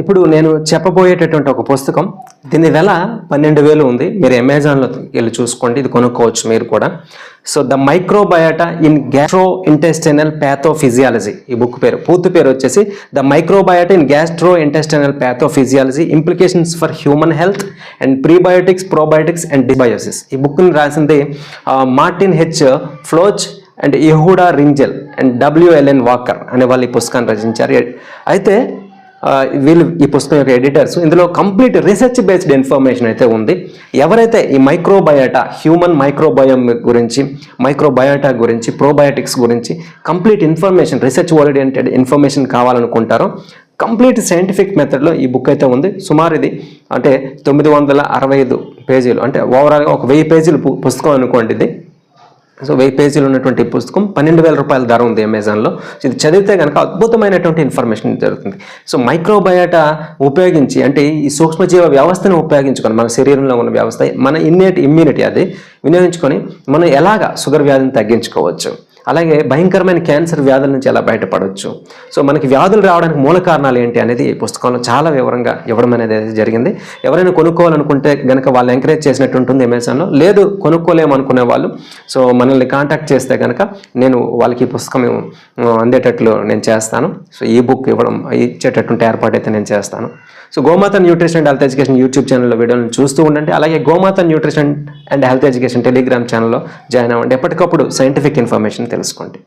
ఇప్పుడు నేను చెప్పబోయేటటువంటి ఒక పుస్తకం. దీని వెల పన్నెండు వేలు ఉంది. మీరు అమెజాన్లో వెళ్ళి చూసుకోండి. ఇది కొనుక్కోవచ్చు మీరు కూడా. So the microbiota in gastrointestinal pathophysiology ఈ బుక్ పేరు పూర్తి పేరు వచ్చేసి the microbiota in gastrointestinal pathophysiology implications for human health and prebiotics probiotics and dysbiosis. ఈ బుక్ని రాసింది Martin H Floch and Yehuda Ringel and WLN Walker అనే వాళ్ళు ఈ పుస్తకాన్ని రచించారు. అయితే వీళ్ళు ఈ పుస్తకం యొక్క ఎడిటర్స్. ఇందులో కంప్లీట్ రీసెర్చ్ బేస్డ్ ఇన్ఫర్మేషన్ అయితే ఉంది. ఎవరైతే ఈ మైక్రోబయోటా హ్యూమన్ మైక్రోబయోమ్ గురించి మైక్రోబయోటా గురించి ప్రోబయోటిక్స్ గురించి complete information research oriented information కావాలనుకుంటారో complete scientific మెథడ్లో ఈ బుక్ అయితే ఉంది. సుమారు ఇది అంటే తొమ్మిది వందల అరవై ఐదు పేజీలు. అంటే ఓవరాల్గా ఒక వెయ్యి పేజీలు పు- పుస్తకం అనుకోండి ఇది. సో వెయ్యి పేజీలు ఉన్నటువంటి పుస్తకం పన్నెండు వేల రూపాయల ధర ఉంది అమెజాన్లో. ఇది చదివితే కనుక అద్భుతమైనటువంటి ఇన్ఫర్మేషన్ జరుగుతుంది. సో మైక్రోబయోటా ఉపయోగించి అంటే ఈ సూక్ష్మజీవ వ్యవస్థను ఉపయోగించుకొని మన శరీరంలో ఉన్న వ్యవస్థ మన ఇన్నేట్ ఇమ్యూనిటీ అది వినియోగించుకొని మనం ఎలాగా షుగర్ వ్యాధిని తగ్గించుకోవచ్చు? అలాగే భయంకరమైన క్యాన్సర్ వ్యాధుల నుంచి ఎలా బయటపడవచ్చు సో మనకి వ్యాధులు రావడానికి మూల కారణాలు ఏంటి అనేది ఈ పుస్తకంలో చాలా వివరంగా ఇవ్వడం అనేది జరిగింది. ఎవరైనా కొనుక్కోవాలనుకుంటే గనక వాళ్ళు ఎంకరేజ్ చేసినట్టు ఉంటుంది అమెజాన్లో. లేదు కొనుక్కోలేము అనుకునే వాళ్ళు. సో మనల్ని కాంటాక్ట్ చేస్తే కనుక నేను వాళ్ళకి ఈ పుస్తకం అందేటట్లు నేను చేస్తాను. సో ఈ బుక్ ఇవ్వడం ఇచ్చేటటువంటి ఏర్పాటు అయితే నేను చేస్తాను. So Gomata nutrition and health education YouTube ఛానల్లో వీడియోలను చూస్తూ ఉండండి. అలాగే Gomata nutrition and health education Telegram ఛానల్లో జాయిన్ అవ్వండి. ఎప్పటికప్పుడు సైంటిఫిక్ ఇన్ఫర్మేషన్ తెలుసుకోండి.